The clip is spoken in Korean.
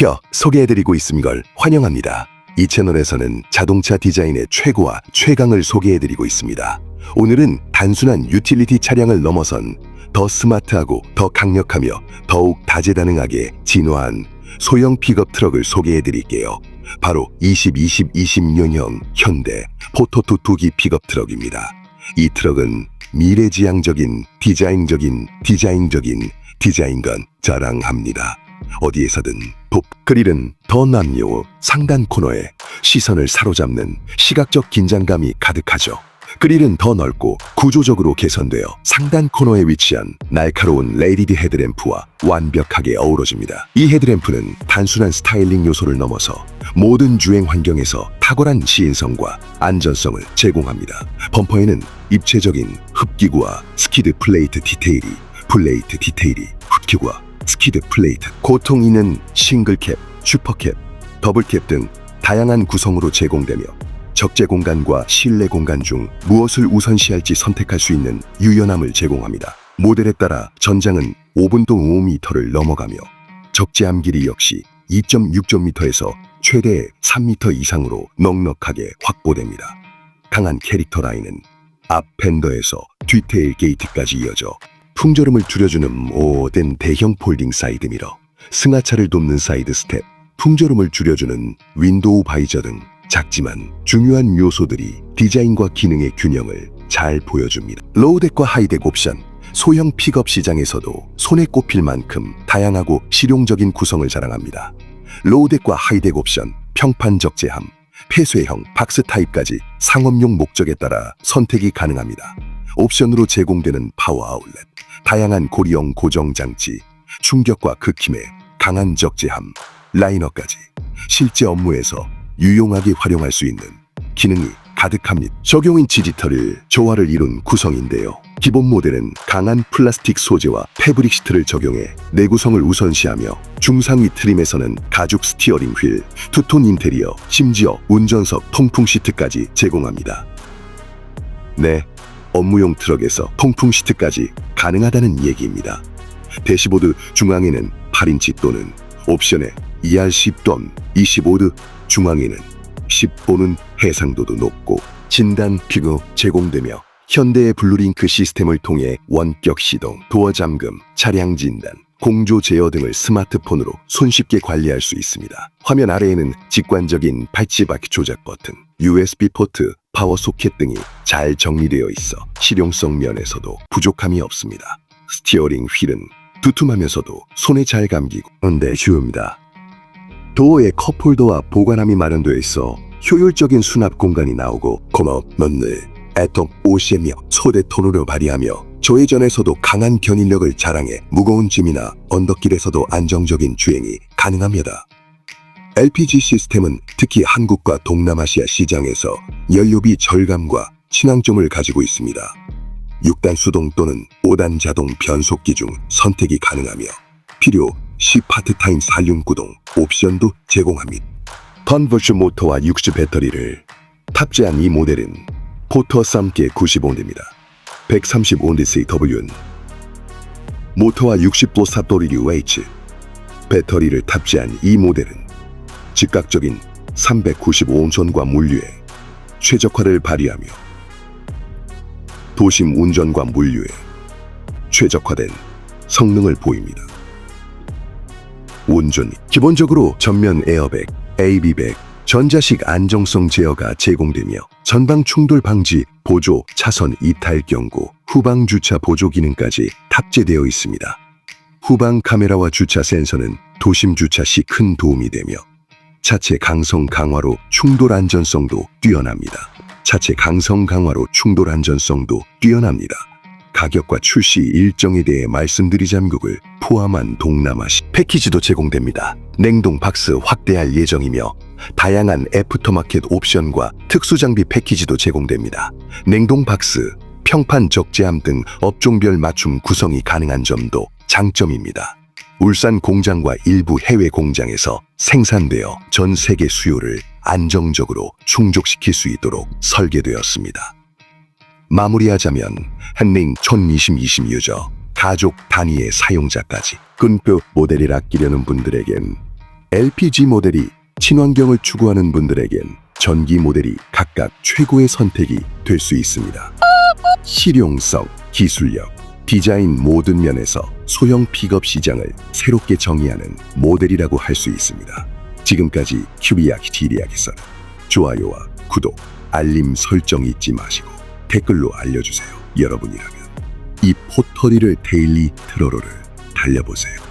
켜 소개해드리고 있음 걸 환영합니다. 이 채널에서는 자동차 디자인의 최고와 최강을 소개해드리고 있습니다. 오늘은 단순한 유틸리티 차량을 넘어선 더 스마트하고 더 강력하며 더욱 다재다능하게 진화한 소형 픽업 트럭을 소개해 드릴게요. 바로 2020 20년형 현대 포토투 투기 픽업 트럭입니다. 이 트럭은 미래지향적인 디자인적인 디자인적인 디자인건 자랑합니다. 어디에서든 돕 그릴은 더 남요 상단 코너에 시선을 사로잡는 시각적 긴장감이 가득하죠. 그릴은 더 넓고 구조적으로 개선되어 상단 코너에 위치한 날카로운 레이디드 헤드램프와 완벽하게 어우러집니다. 이 헤드램프는 단순한 스타일링 요소를 넘어서 모든 주행 환경에서 탁월한 시인성과 안전성을 제공합니다. 범퍼에는 입체적인 흡기구와 스키드 플레이트 디테일이 플레이트 디테일이 흡기구와 스키드 플레이트 고통 있는 싱글캡, 슈퍼캡, 더블캡 등 다양한 구성으로 제공되며 적재 공간과 실내 공간 중 무엇을 우선시할지 선택할 수 있는 유연함을 제공합니다. 모델에 따라 전장은 5분도 5m를 넘어가며 적재함 길이 역시 2.6m에서 최대 3m 이상으로 넉넉하게 확보됩니다. 강한 캐릭터 라인은 앞 팬더에서 뒤테일 게이트까지 이어져 풍절음을 줄여주는 모든 대형 폴딩 사이드 미러, 승하차를 돕는 사이드 스텝, 풍절음을 줄여주는 윈도우 바이저 등 작지만 중요한 요소들이 디자인과 기능의 균형을 잘 보여줍니다. 로우덱과 하이덱 옵션, 소형 픽업 시장에서도 손에 꼽힐 만큼 다양하고 실용적인 구성을 자랑합니다. 로우덱과 하이덱 옵션, 평판 적재함, 폐쇄형 박스 타입까지 상업용 목적에 따라 선택이 가능합니다. 옵션으로 제공되는 파워 아울렛, 다양한 고리형 고정 장치, 충격과 극힘의 강한 적재함, 라이너까지 실제 업무에서 유용하게 활용할 수 있는 기능이 가득합니다. 적용인 디지털을 조화를 이룬 구성인데요. 기본 모델은 강한 플라스틱 소재와 패브릭 시트를 적용해 내구성을 우선시하며 중상위 트림에서는 가죽 스티어링 휠, 투톤 인테리어, 심지어 운전석 통풍 시트까지 제공합니다. 네, 업무용 트럭에서 통풍 시트까지 가능하다는 얘기입니다. 대시보드 중앙에는 8인치 또는 옵션에 ER10 또는 25드 중앙에는 10보는 해상도도 높고 진단 피그 제공되며 현대의 블루링크 시스템을 통해 원격 시동, 도어 잠금, 차량 진단, 공조 제어 등을 스마트폰으로 손쉽게 관리할 수 있습니다. 화면 아래에는 직관적인 팔찌바퀴 조작 버튼, USB 포트, 파워 소켓 등이 잘 정리되어 있어 실용성 면에서도 부족함이 없습니다. 스티어링 휠은 두툼하면서도 손에 잘 감기고 근데 쉬웁니다. 도어에 컵홀더와 보관함이 마련되어 있어 효율적인 수납 공간이 나오고 고마워 넌늘 애통 오시며 초대 톤으로 발휘하며 조회전에서도 강한 견인력을 자랑해 무거운 짐이나 언덕길에서도 안정적인 주행이 가능합니다. LPG 시스템은 특히 한국과 동남아시아 시장에서 연료비 절감과 친환점을 가지고 있습니다. 6단 수동 또는 5단 자동 변속기 중 선택이 가능하며 필요 시 파트타임 살륜 구동 옵션도 제공합니다. 컨버션 모터와 60 배터리를 탑재한 이 모델은 포터와 함께 95온드입니다. 135온드 CW는 모터와 60도 삽도리류 H 배터리를 탑재한 이 모델은 즉각적인 395온선과 물류에 최적화를 발휘하며 도심 운전과 물류에 최적화된 성능을 보입니다. 운전이 기본적으로 전면 에어백, AB백, 전자식 안정성 제어가 제공되며 전방 충돌 방지, 보조, 차선 이탈 경고, 후방 주차 보조 기능까지 탑재되어 있습니다. 후방 카메라와 주차 센서는 도심 주차 시 큰 도움이 되며 차체 강성 강화로 충돌 안전성도 뛰어납니다. 차체 강성 강화로 충돌 안전성도 뛰어납니다. 가격과 출시 일정에 대해 말씀드리자면 그걸 포함한 동남아시 패키지도 제공됩니다. 냉동 박스 확대할 예정이며 다양한 애프터마켓 옵션과 특수 장비 패키지도 제공됩니다. 냉동 박스, 평판 적재함 등 업종별 맞춤 구성이 가능한 점도 장점입니다. 울산 공장과 일부 해외 공장에서 생산되어 전 세계 수요를 안정적으로 충족시킬 수 있도록 설계되었습니다. 마무리하자면 한링 1020-20 유저 가족 단위의 사용자까지 끈표 모델을 아끼려는 분들에겐 LPG 모델이 친환경을 추구하는 분들에겐 전기 모델이 각각 최고의 선택이 될 수 있습니다. 실용성, 기술력, 디자인 모든 면에서 소형 픽업 시장을 새롭게 정의하는 모델이라고 할 수 있습니다. 지금까지 큐비약 디리약에서는 좋아요와 구독, 알림 설정 잊지 마시고 댓글로 알려주세요. 여러분이라면 이 포터리를 데일리 트로로를 달려보세요.